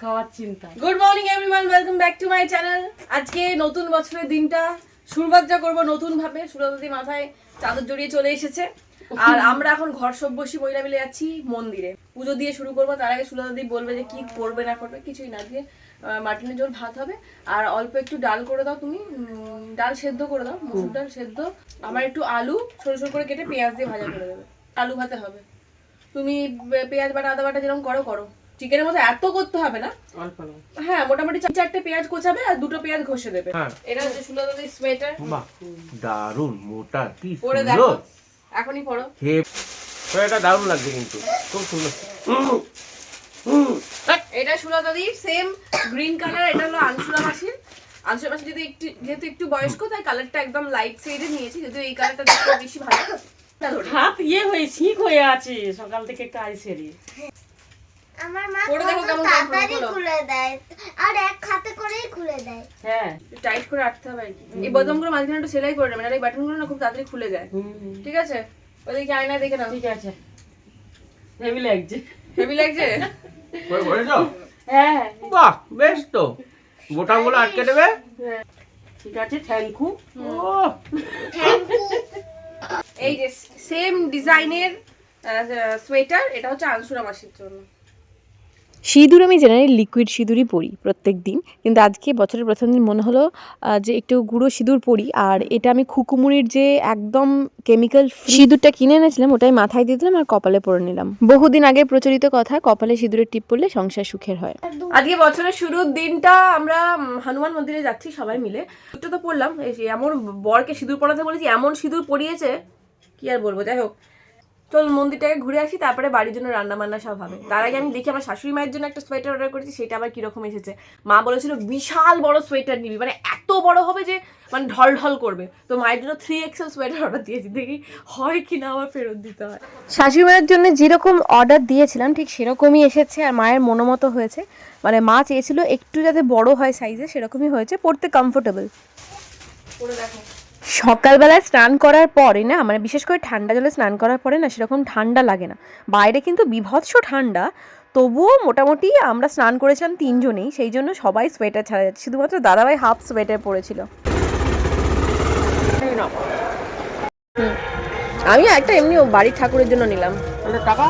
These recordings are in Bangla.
খাওয়ার চিন্তা। Good morning everyone welcome back to my channel আজকে নতুন বছরের দিনটা শুরুবাতটা করব নতুন ভাবে সুরদি মাথায় চাদর জড়িয়ে চলে এসেছে। আর আমরা এখন ঘর সব্যসী মহিলা মিলে যাচ্ছি মন্দিরে। পুজো দিয়ে শুরু করব। তার আগে সুরদি বলবে যে কি করবে, না করবে, কিছুই না দিয়ে মাটনের জোর ভাত হবে। আর অল্প একটু ডাল করে দাও তুমি। ডাল সেদ্ধ করে দাও, মুসুর ডাল সেদ্ধ। আমার একটু আলু সরু সরু করে কেটে পেঁয়াজ দিয়ে ভাজা করে দেবে। আলু ভাতে হবে। তুমি পেঁয়াজ বাটা, আদা বাটা যেরকম করো করো। চিকেনের মতো এত করতে হবে না। অল্প অল্প। হ্যাঁ মোটামুটি চার চারটে পেঁয়াজ কোচাবে আর দুটো পেঁয়াজ ঘষে দেবে। হ্যাঁ। এটা হচ্ছে সুলতাদের সোয়েটার দারুণ মোটা কি পরে দেখো এখনই পড়ো হে এটা দারুণ লাগছে কিন্তু খুব সুন্দর। এটা সেম গ্রিন কালার এটা হলো আনসুলা মাসির আনসুলা মাসি যদি একটু যেহেতু একটু বয়স্ক তাই কালারটা একদম লাইট শেডে নিয়েছি যদিও এই কালারটা দেখতে বেশি ভালো। না হাত ইয়ে হয়ে শিখ হয়ে আছে সকাল থেকে কাজ সেরে আমার মা পরে দেখো কেমন তাড়াতাড়ি খুলে দেয়। আর এক হাতে করেই খুলে দেয়। হ্যাঁ টাইট করে আটতে হবে আর কি। এই বোতামগুলো মাঝখানে একটু সেলাই করে নেবেন আর এই বাটনগুলো না খুব তাড়াতাড়ি খুলে যায়। ঠিক আছে? আয়নায় দেখে নাও। ঠিক আছে। হেভি লাগছে। হেভি লাগছে? করে করেছ? হ্যাঁ। বাহ বেশ তো। আটকে দেবে। ঠিক আছে থ্যাংক ইউ ও এই যে সেম ডিজাইনের সোয়েটার এটা হচ্ছে আনসুরা মাসির জন্য। সিঁদুর আমি জেনারেলি লিকুইড সিঁদুরই পরি প্রত্যেক দিন। কিন্তু আজকে বছরের প্রথম দিন মনে হলো যে একটু গুঁড়ো সিঁদুর পরি। আর এটা আমি খুকুমুড়ির যে একদম কেমিক্যাল সিঁদুরটা কিনে এনেছিলাম, ওটাই মাথায় দিয়ে দিলাম আর কপালে পরে নিলাম। বহুদিন আগে প্রচলিত কথা, কপালে সিঁদুরের টিপ পড়লে সংসার সুখের হয়। আজকে বছরের শুরুর দিনটা আমরা হনুমান মন্দিরে যাচ্ছি সবাই মিলে। এটা তো পড়লাম এমন বরকে সিঁদুর পরাতে বলেছি, এমন সিঁদুর পরিয়েছে কি আর বলব? যাই হোক। চল মন্দিরটাকে ঘুরে আসি তারপরে বাড়ির জন্য রান্না বান্না সব হবে। তার আগে আমি দেখি আমার শাশুড়ি মায়ের জন্য একটা সোয়েটার অর্ডার করেছি সেটা আবার কীরকম এসেছে। মা বলেছিল বিশাল বড় সোয়েটার নিবি। মানে এত বড় হবে যে মানে ঢল ঢল করবে। তো মায়ের জন্য থ্রি এক্সেল সোয়েটার অর্ডার দিয়েছি দেখি হয় কি না আবার ফেরত দিতে হয়। শাশুড়ি মায়ের জন্য যেরকম অর্ডার দিয়েছিলাম ঠিক সেরকমই এসেছে আর মায়ের মনোমতো হয়েছে। মানে মা চেয়েছিল একটু যাতে বড় হয় সাইজে সেরকমই হয়েছে পড়তে কমফোর্টেবল করে দেখো। সকালবেলায় স্নান করার পরে না মানে বিশেষ করে ঠান্ডা জলে স্নান করার পরে না, সেরকম ঠান্ডা লাগে না। বাইরে কিন্তু বিভৎস ঠান্ডা, তবুও মোটামুটি আমরা স্নান করেছিলাম তিনজনেই, সেই জন্য সবাই সোয়েটার ছাড়া যাচ্ছে। শুধুমাত্র দাদাভাই হাফ সোয়েটার পরেছিল। আমি একটা এমনি বাড়ির ঠাকুরের জন্য নিলাম। টাকা?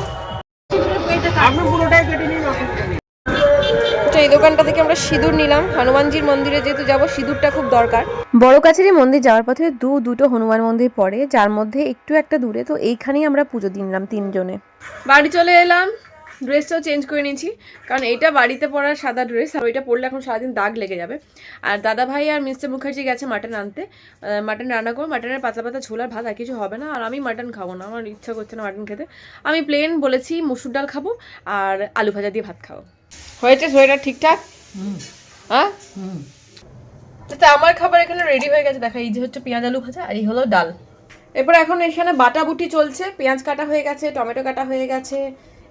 এই দোকানটা থেকে আমরা সিঁদুর নিলাম। হনুমানজির মন্দিরে যেহেতু যাব সিঁদুরটা খুব দরকার। বড় কাছারি মন্দির যাওয়ার পথে দু দুটো হনুমান মন্দির পড়ে যার মধ্যে একটু একটা দূরে তো এইখানেই আমরা পুজো দিলাম তিনজনে। বাড়ি চলে এলাম। ড্রেসটাও চেঞ্জ করে নিয়েছি। কারণ এটা বাড়িতে পরার সাদা ড্রেস আর ওইটা পরলে এখন সারাদিন দাগ লেগে যাবে। আর দাদা ভাই আর মিস্টার মুখার্জি গেছে মাটন আনতে। মাটন রান্না করব। মাটনের পাতা পাতা ছোলার ভাত আর কিছু হবে না। আর আমি মাটন খাব না। আমার ইচ্ছা করছে না মাটন খেতে। আমি প্লেন বলেছি মুসুর ডাল খাব আর আলু ভাজা দিয়ে ভাত খাব। হয়েছে সোয়েটার ঠিকঠাক? হ্যাঁ? তো আমার খাবার এখানে রেডি হয়ে গেছে। দেখা এই যে হচ্ছে পেঁয়াজ আলু ভাজা আর এই হলো ডাল। এরপর এখন এখানে বাটা বুটি চলছে, পেঁয়াজ কাটা হয়ে গেছে, টমেটো কাটা হয়ে গেছে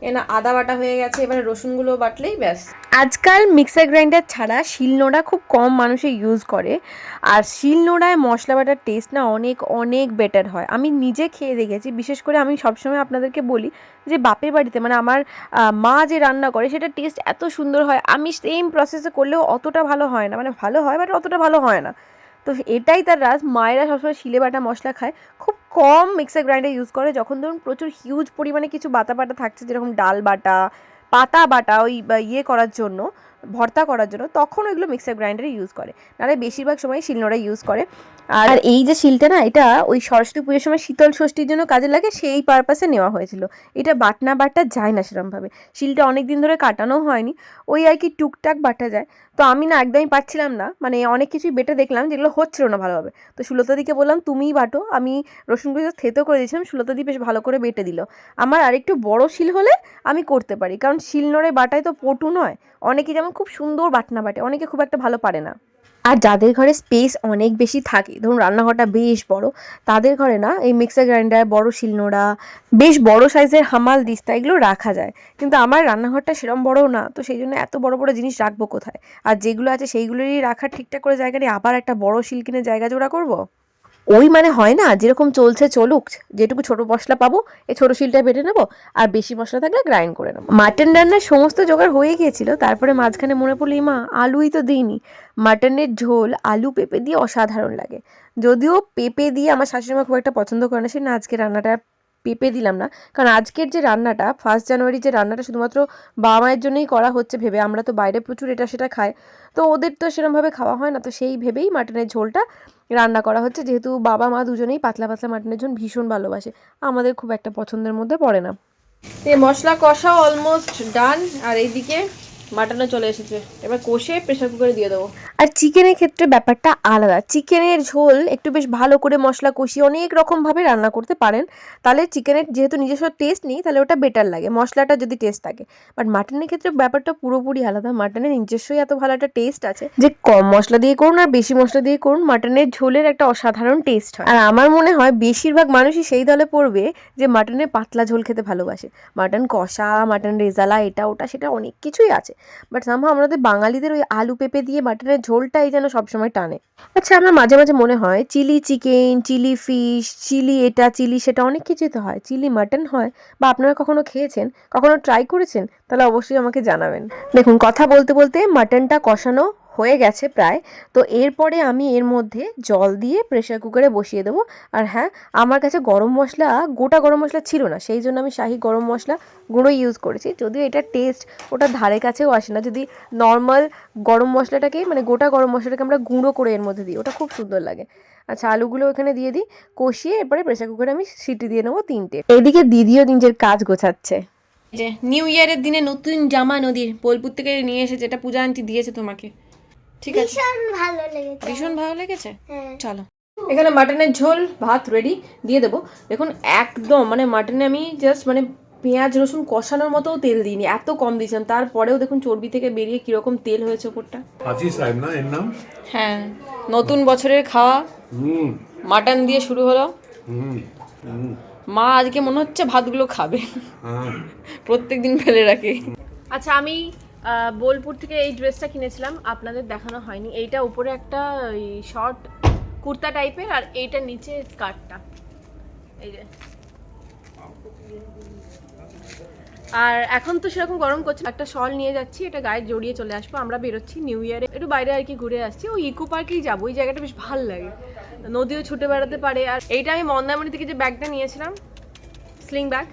এনা আদা বাটা হয়ে গেছে, এবারে রসুনগুলো বাটলেই ব্যাস। আজকাল মিক্সার গ্রাইন্ডার ছাড়া শিলনোড়া খুব কম মানুষে ইউজ করে, আর শিলনোড়ায় মশলা বাটার টেস্ট না অনেক অনেক বেটার হয়। আমি নিজে খেয়ে দেখেছি, বিশেষ করে আমি সবসময় আপনাদেরকে বলি যে বাপের বাড়িতে মানে আমার মা যে রান্না করে, সেটা টেস্ট এত সুন্দর হয়। আমি সেম প্রসেসে করলেও অতটা ভালো হয় না মানে ভালো হয় বাট অতটা ভালো হয় না। তো এটাই তার রাজ। মায়েরা সবসময় শিলে বাটা মশলা খায়। খুব কম মিক্সার গ্রাইন্ডার ইউজ করে। যখন ধরুন প্রচুর হিউজ পরিমাণে কিছু বাটা বাটা থাকছে, যেরকম ডাল বাটা, পাতা বাটা ওই ইয়ে করার জন্য ভর্তা করার জন্য তখন ওইগুলো মিক্সার গ্রাইন্ডারে ইউজ করে। নাহলে বেশিরভাগ সময় শিলনোড়া ইউজ করে। আর এই যে শিলটা না, এটা ওই সরস্বতী পুজোর সময় শীতল ষষ্ঠীর জন্য কাজে লাগে, সেই পারপাসে নেওয়া হয়েছিল। এটা বাটনা বাটা যায় না সেরমভাবে। শিলটা অনেক দিন ধরে কাটানো হয়নি, ওই আর কি টুকটাক বাটা যায়। তো আমি না একদমই পাচ্ছিলাম না মানে অনেক কিছুই বেটে দেখলাম যেগুলো হচ্ছিল না ভালোভাবে। তো সুলতাদিকে বললাম, তুমিই বাটো। আমি রসুন রসুনগুলো থেতো করে দিয়েছিলাম সুলতাদি বেশ ভালো করে বেটে দিল। আমার আরেকটু বড় শিল হলে আমি করতে পারি, কারণ শিল শিলনোড়ে বাটায় তো পটু নয়, অনেকে যেমন খুব সুন্দর বাটনা বাটে, অনেকে খুব একটা ভালো পারে না। আর যাদের ঘরে স্পেস অনেক বেশি থাকে, ধরুন রান্নাঘরটা বেশ বড়, তাদের ঘরে না এই মিক্সার গ্রাইন্ডার বড় শিলনোড়া, বেশ বড় সাইজের হামাল, দিস্তা, এগুলো রাখা যায়। কিন্তু আমার রান্নাঘরটা সেরম বড়ও না, তো সেই জন্য এত বড় বড় জিনিস রাখব কোথায়? আর যেগুলো আছে সেইগুলোরই রাখার ঠিকঠাক করে জায়গা আবার একটা বড় শিল কিনে জায়গা জোড়া করব? ওই মানে হয় না, যেরকম চলছে চলুক, যেটুকু ছোট মশলা পাবো, এই ছোটো শিলটা বেটে নেব, আর বেশি মশলা থাকলে গ্রাইন্ড করে নেব। মাটন রান্নার সমস্ত জোগাড় হয়ে গিয়েছিল, তারপরে মাঝখানে মনে পড়ল "এই মা আলুই তো দিইনি। মাটনের ঝোল, আলু পেঁপে দিয়ে অসাধারণ লাগে। যদিও পেঁপে দিয়ে আমার শাশুড়ি মা খুব একটা পছন্দ করে না সে না আজকে রান্নাটা পেঁপে দিলাম না। কারণ আজকের যে রান্নাটা ফার্স্ট জানুয়ারি যে রান্নাটা শুধুমাত্র বাবা মায়ের জন্যই করা হচ্ছে ভেবে আমরা তো বাইরে প্রচুর এটা সেটা খাই। তো ওদের তো সেরমভাবে খাওয়া হয় না, তো সেই ভেবেই মাটনের ঝোলটা রান্না করা হচ্ছে। যেহেতু বাবা মা দুজনেই পাতলা পাতলা মাটনের ঝোল ভীষণ ভালোবাসে, আমাদের খুব একটা পছন্দের মধ্যে পড়ে না। মশলা কষা অলমোস্ট ডান আর এইদিকে মাটনও চলে এসেছে। এবার কষে প্রেশার কুকারে দিয়ে দেবো। আর চিকেনের ক্ষেত্রে ব্যাপারটা আলাদা। চিকেনের ঝোল একটু বেশ ভালো করে মশলা কষিয়ে অনেক রকমভাবে রান্না করতে পারেন। তাহলে চিকেনের যেহেতু নিজস্ব টেস্ট নেই, তাহলে ওটা বেটার লাগে, মশলাটা যদি টেস্ট থাকে। বাট মাটনের ক্ষেত্রে ব্যাপারটা পুরোপুরি আলাদা। মাটনের নিজস্বই এত ভালো একটা টেস্ট আছে যে কম মশলা দিয়ে করুন আর বেশি মশলা দিয়ে করুন মাটনের ঝোলের একটা অসাধারণ টেস্ট হয়। আর আমার মনে হয় বেশিরভাগ মানুষই সেই দলে পড়বে যে মাটনের পাতলা ঝোল খেতে ভালোবাসে। মাটন কষা মাটন রেজালা এটা ওটা সেটা অনেক কিছুই আছে। বাট সামহাও আমাদের বাঙালিদের ওই আলু পেঁপে দিয়ে মাটনের ঝোলটাই যেন সবসময় টানে। আচ্ছা আমার মাঝে মাঝে মনে হয়, chilli chicken, chilli fish, chilli এটা, চিলি সেটা অনেক কিছুই তো হয়। চিলি মাটন হয় বা আপনারা কখনো খেয়েছেন, কখনো ট্রাই করেছেন, তাহলে অবশ্যই আমাকে জানাবেন। দেখুন, কথা বলতে বলতে মাটনটা কষানো হয়ে গেছে প্রায়। তো এরপরে আমি এর মধ্যে জল দিয়ে প্রেশার কুকারে বসিয়ে দেবো। আর হ্যাঁ আমার কাছে গরম মশলা, গোটা গরম মশলা ছিল না। সেই জন্য আমি শাহি গরম মশলা গুঁড়ো ইউজ করেছি। যদিও এটা টেস্ট ওটা ধারে কাছেও আসে না। যদি নর্মাল গরম মশলাটাকে মানে গোটা গরম মশলাটাকে আমরা গুঁড়ো করে এর মধ্যে দিই, ওটা খুব সুন্দর লাগে। আচ্ছা আলুগুলো এখানে দিয়ে দিই। কষিয়ে এরপরে প্রেশার কুকারে আমি সিটি দিয়ে নেব তিনটে। এদিকে দিদিও নিজের কাজ গোছাচ্ছে। যে নিউ ইয়ারের দিনে নতুন জামা নদীর, বোলপুর থেকে নিয়ে এসেছে, এটা পূজা আন্টি দিয়েছে তোমাকে। ঠিক আছে। ভীষণ ভালো লেগেছে। ভীষণ ভালো লেগেছে? হ্যাঁ। চলো। এখানে মাটনের ঝোল ভাত রেডি দিয়ে দেবো। দেখুন একদম মানে মাটনে আমি জাস্ট মানে পেঁয়াজ রসুন কষানোর মতো তেল দিইনি এত কম দিয়েছিলাম। তারপরেও দেখুন চর্বি থেকে বেরিয়ে কীরকম তেল হয়েছে ওপরটা। হাজি সাহেব না এর নাম? হ্যাঁ নতুন বছরের খাওয়া। মাটন দিয়ে শুরু হলো। মা আজকে মনে হচ্ছে ভাতগুলো খাবে। হ্যাঁ। প্রত্যেক দিন ফেলে রাখে। আচ্ছা আমি বোলপুর থেকে এই ড্রেসটা কিনেছিলাম, আপনাদের দেখানো হয়নি। এইটা উপরে একটা, ওই শর্ট কুর্তা টাইপের আর এইটা নিচে স্কার্টটা এই যে। আর এখন তো সেরকম গরম করছে একটা শল নিয়ে যাচ্ছি, এটা গায়ে জড়িয়ে চলে আসব। আমরা বেরোচ্ছি নিউ ইয়ারে একটু বাইরে আর কি ঘুরে আসছি। ওই ইকো পার্কেই যাব, ওই জায়গাটা বেশ ভালো লাগে। নদীও ছুটে বেড়াতে পারে। আর এইটা আমি মন্দারমণি থেকে যে ব্যাগটা নিয়েছিলাম স্লিং ব্যাগ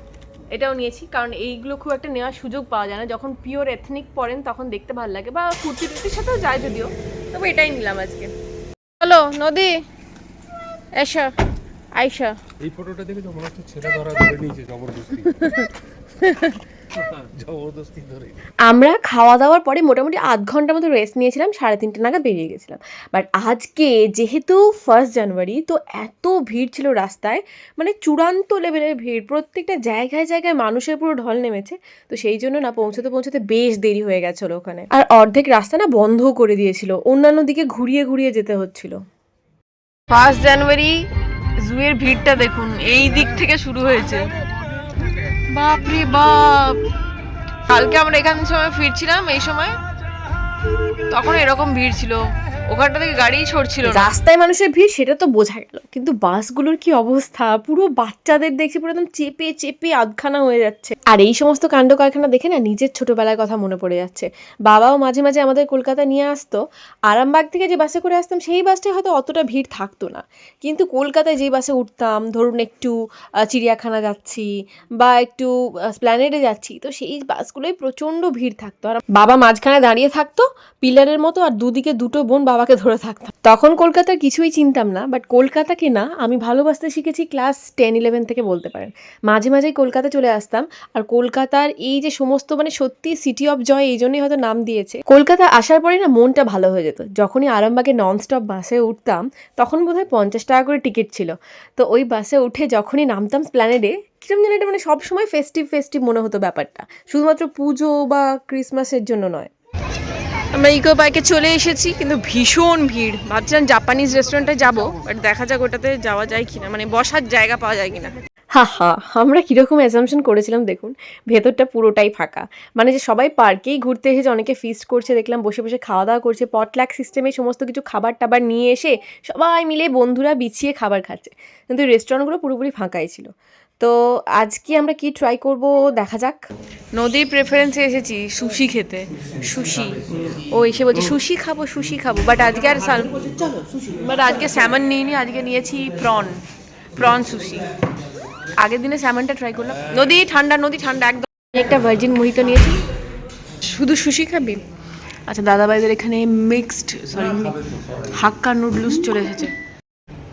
এটাও নিয়েছি। কারণ এইগুলো খুব একটা নেওয়ার সুযোগ পাওয়া যায় না। যখন পিওর এথনিক পরেন তখন দেখতে ভালো লাগে। বা কুর্তি টুর্তির সাথেও যায় যদিও। তবে এটাই নিলাম আজকে। চলো নদী। এসো আইসা। এই ফটোটা দেখে তো মনে হচ্ছে ছেলে ধরা ধরে নিয়েছে জবরদস্তি। আমরা খাওয়া দাওয়ার পরে মোটামুটি আধ ঘণ্টার মতো রেস্ট নিয়েছিলাম সাড়ে তিনটে নাগাদ বেরিয়ে গেছিলাম। বাট আজকে যেহেতু ফার্স্ট জানুয়ারি তো এত ভিড় ছিল রাস্তায় মানে চূড়ান্ত লেভেলের ভিড় প্রত্যেকটা জায়গায় জায়গায় মানুষের পুরো ঢল নেমেছে তো সেই জন্য না পৌঁছতে পৌঁছতে বেশ দেরি হয়ে গেছিল ওখানে। আর অর্ধেক রাস্তা না বন্ধও করে দিয়েছিল অন্যান্য দিকে ঘুরিয়ে ঘুরিয়ে যেতে হচ্ছিল। ফার্স্ট জানুয়ারি জুয়ের ভিড়টা দেখুন এই দিক থেকে শুরু হয়েছে। বাপরে বাপ। কালকে আমরা এখান সময় ফিরছিলাম এই সময় তখন এরকম ভিড় ছিল। ওখানটা থেকে গাড়ি ছড়ছিল রাস্তায় মানুষের ভিড়, সেটা তো বোঝা গেল। কিন্তু বাসগুলোর কি অবস্থা? পুরো বাচ্চাদের দেখছি পুরো একদম চেপে চেপে আধখানা হয়ে যাচ্ছে। আর এই সমস্ত কাণ্ড কারখানা দেখে না নিজের ছোটবেলার কথা মনে পড়ে যাচ্ছে। বাবাও মাঝে মাঝে আমাদের কলকাতা নিয়ে আসতো। আরামবাগ থেকে যে বাসে করে আসতাম, সেই বাসটায় হয়তো অতটা ভিড় থাকতো না। কিন্তু কলকাতায় যে বাসে উঠতাম, ধরুন একটু চিড়িয়াখানা যাচ্ছি বা একটু স্প্ল্যানেডে যাচ্ছি, তো সেই বাসগুলোই প্রচণ্ড ভিড় থাকতো। আর বাবা মাঝখানে দাঁড়িয়ে থাকতো, পিলারের মতো আর দুদিকে দুটো বোন বাবাকে ধরে থাকতাম। তখন কলকাতার কিছুই চিনতাম না বাট কলকাতাকে না আমি ভালোবাসতে শিখেছি ক্লাস টেন ইলেভেন থেকে বলতে পারেন। মাঝে মাঝেই কলকাতা চলে আসতাম, আর কলকাতার এই যে সমস্ত মানে সত্যি সিটি অফ জয় এই জন্যই হয়তো নাম দিয়েছে। কলকাতা আসার পরে না মনটা ভালো হয়ে যেত। যখনই আরামবাগে ননস্টপ বাসে উঠতাম, তখন বোধহয় পঞ্চাশ টাকা করে টিকিট ছিল। তো ওই বাসে উঠে যখনই নামতাম প্ল্যানেডে কিরম যেন এটা মানে সবসময় ফেস্টিভ ফেস্টিভ মনে হতো ব্যাপারটা। শুধুমাত্র পুজো বা ক্রিসমাসের জন্য নয়। আমরা ইকো পার্কে চলে এসেছি, কিন্তু ভীষণ ভিড়। ভাবছিলাম জাপানিজ রেস্টুরেন্টে যাব বাট দেখা যাক ওটাতে যাওয়া যায় কিনা। মানে বসার জায়গা পাওয়া যায় কিনা। হা হা, আমরা কীরকম অ্যাজামশন করেছিলাম, দেখুন, ভেতরটা পুরোটাই ফাঁকা। মানে যে সবাই পার্কেই ঘুরতে এসেছে, অনেকে ফিস্ট করছে, দেখলাম বসে বসে খাওয়া দাওয়া করছে পটল্যাক সিস্টেমে সমস্ত কিছু খাবার টাবার নিয়ে এসে সবাই মিলে বন্ধুরা বিছিয়ে খাবার খাচ্ছে। কিন্তু রেস্টুরেন্টগুলো পুরোপুরি ফাঁকাই ছিল। তো আজকে আমরা কি ট্রাই করব দেখা যাক। নদীর প্রেফারেন্সে এসেছি সুশি খেতে। সুশি। ও এসে বলছে, সুশি খাব সুশি খাব। বাট আজকে আর বাট আজকে স্যামন নিইনি, আজকে নিয়েছি প্রন প্রন সুশি। আগের দিনে স্যামনটা ট্রাই করলাম। নদী ঠান্ডা নদী ঠান্ডা, একদম। একটা ভার্জিন মোহিত নিয়েছি। শুধু সুশি খাবি? আচ্ছা দাদাভাইদের এখানে মিক্সড সরি হাক্কা নুডলস চলে এসেছে।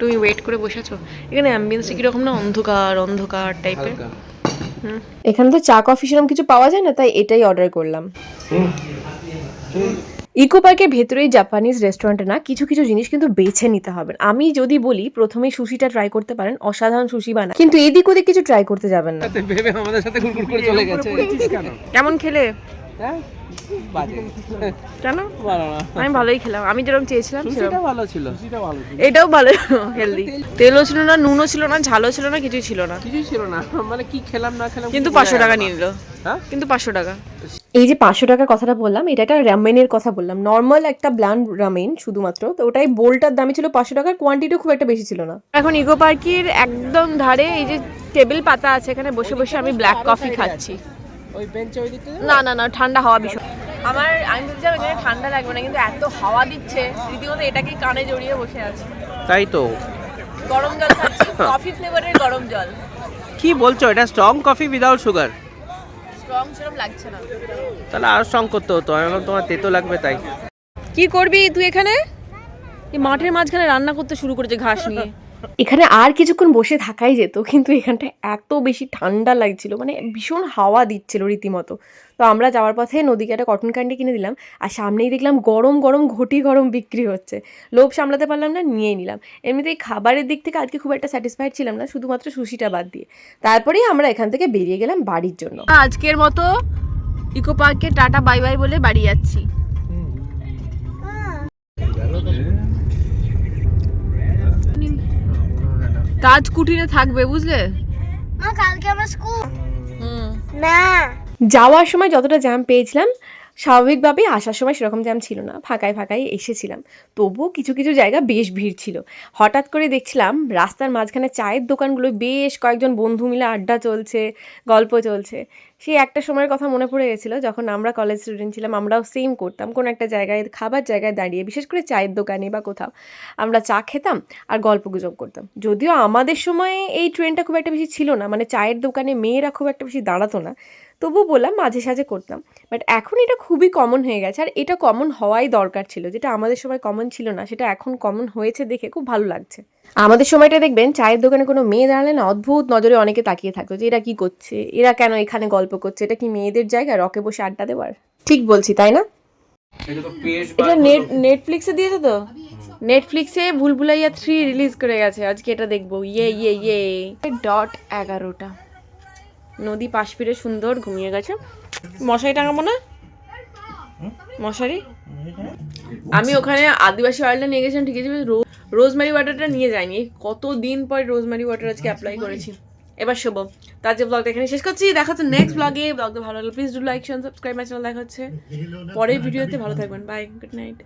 তুমি ওয়েট করে বসে আছো এখানে অ্যাম্বিয়েন্সটা কীরকম না অন্ধকার অন্ধকার টাইপের এখানে তো চা কফি সেরকম কিছু পাওয়া যায় না তাই এটাই অর্ডার করলাম। ইকো পার্কের ভেতরেই জাপানিজ রেস্টুরেন্টে না কিছু কিছু জিনিস কিন্তু বেছে নিতে হবে। আমি যদি বলি প্রথমে সুশিটা ট্রাই করতে পারেন অসাধারণ সুশি বানা কিন্তু এদিক ওদিক কিছু ট্রাই করতে যাবেন না। ভেবে আমাদের সাথে গুড়গুড় করে চলে গেছে। কেমন খেলে? কেন? আমি ভালোই খেলাম। আমি যেরকম চেয়েছিলাম সেটা ভালো ছিল। সেটা ভালো ছিল। এটাও ভালো হেলদি তেলও ছিল না নুনও ছিল না ঝালও ছিল না কিছুই ছিল না। কিছুই ছিল না। মানে কি খেলাম না খেলাম কিন্তু পাঁচশো টাকা নিয়ে। নিল। হ্যাঁ? কিন্তু পাঁচশো টাকা। এই যে পাঁচশো টাকার কথাটা বললাম এটা একটা রামেনের কথা বললাম। নর্মাল একটা ব্ল্যান্ড রামেন শুধুমাত্র তো ওটাই বোলটার দামই ছিল পাঁচশো টাকার কোয়ান্টিটিও খুব একটা বেশি ছিল না। এখন ইকো পার্কের একদম ধারে এই যে টেবিল পাতা আছে এখানে বসে বসে আমি ব্ল্যাক কফি খাচ্ছি। ওই বেঞ্চে ওই না না না ঠান্ডা হাওয়া ভীষণ। আমার আমি ভেবেছিলাম এখানে ঠান্ডা লাগবে না কিন্তু এত হাওয়া দিচ্ছে রীতিমতো এটাকে কানে জড়িয়ে বসে আছে। তাই তো। গরম জল খাচ্ছি কফি ফ্লেভারের গরম জল। কি বলছো এটা strong coffee without sugar strong সেরকম লাগছে না। তাহলে আরও স্ট্রং করতে হতো আমি ভাবলাম তোমার তেতো লাগবে তাই। কি করবি তুই এখানে? এই মাঠের মাঝখানে রান্না করতে শুরু করেছে ঘাস নিয়ে। এখানে আর কিছুক্ষণ বসে থাকাই যেত কিন্তু এখানটা এত বেশি ঠান্ডা লাগছিল মানে ভীষণ হাওয়া দিচ্ছিল রীতিমতো। তো আমরা যাওয়ার পথে নদীকে একটা কটন ক্যান্ডি কিনে দিলাম আর সামনেই দেখলাম গরম গরম ঘটি গরম বিক্রি হচ্ছে। লোভ সামলাতে পারলাম না নিয়েই নিলাম। এমনিতেই খাবারের দিক থেকে আজকে খুব একটা স্যাটিসফাইড ছিলাম না শুধুমাত্র সুশিটা বাদ দিয়ে। তারপরেই আমরা এখান থেকে বেরিয়ে গেলাম বাড়ির জন্য। আজকের মতো ইকো পার্কে টাটা বাই বাই বলে বাড়ি যাচ্ছি। কাজ কুটিরে থাকবে বুঝলে? মা কালকে আমার স্কুল না। যাওয়ার সময় যতটা জ্যাম পেয়েছিলাম স্বাভাবিকভাবেই আসার সময় সেরকম জ্যাম ছিল না ফাঁকায় ফাঁকায় এসেছিলাম। তবুও কিছু কিছু জায়গা বেশ ভিড় ছিল। হঠাৎ করে দেখছিলাম রাস্তার মাঝখানে চায়ের দোকানগুলো বেশ কয়েকজন বন্ধু মিলে আড্ডা চলছে, গল্প চলছে। সেই একটা সময়ের কথা মনে পড়ে গেছিল, যখন আমরা কলেজ স্টুডেন্ট ছিলাম, আমরাও সেম করতাম। কোনো একটা জায়গায়, খাবার জায়গায় দাঁড়িয়ে, বিশেষ করে চায়ের দোকানে বা কোথাও, আমরা চা খেতাম আর গল্প গুজব করতাম। যদিও আমাদের সময়ে এই ট্রেনটা খুব একটা বেশি ছিল না মানে চায়ের দোকানে মেয়েরা খুব একটা বেশি দাঁড়াতো না। তবুও বললাম মাঝে সাঝে করতাম। বাট এখন এটা খুবই কমন হয়ে গেছে। আর এটা কমন হওয়াই দরকার ছিল। যেটা আমাদের সময় কমন ছিল না সেটা এখন কমন হয়েছে দেখে খুব ভালো লাগছে। আমাদের সময়টা দেখবেন চায়ের দোকানে কোনো মেয়ে দাঁড়ালে না অদ্ভুত নজরে অনেকে তাকিয়ে থাকতো যে এরা কি করছে? এরা কেন এখানে গল্প করছে? এটা কি মেয়েদের জায়গা? রকে বসে আড্ডা দেওয়ার? ঠিক বলছি তাই না? এটা নেট নেটফ্লিক্সে দিয়েছে তো? নেটফ্লিক্সে ভুলভুলাইয়া থ্রি রিলিজ করে গেছে। আজকে এটা দেখব। ইয়ে ইয়ে ইয়ে। ডট এগারোটা। নদী পাশ ফিরে সুন্দর ঘুমিয়ে গেছে। মশারি টাঙাবো না? মশারি? আমি ওখানে আদিবাসী অয়েলটা নিয়ে গেছিলাম, ঠিক আছে? রোজমারি ওয়াটারটা নিয়ে যাইনি। কত দিন পর রোজমারি ওয়াটার আজকে অ্যাপ্লাই করেছি। এবার শুভ। তার যে ব্লগটা এখানে শেষ করছি। দেখা হচ্ছে নেক্সট ব্লগে ব্লগটা ভালো লাগলে please do like share subscribe my channel দেখা হচ্ছে পরের ভিডিওতে ভালো থাকবেন। Bye good night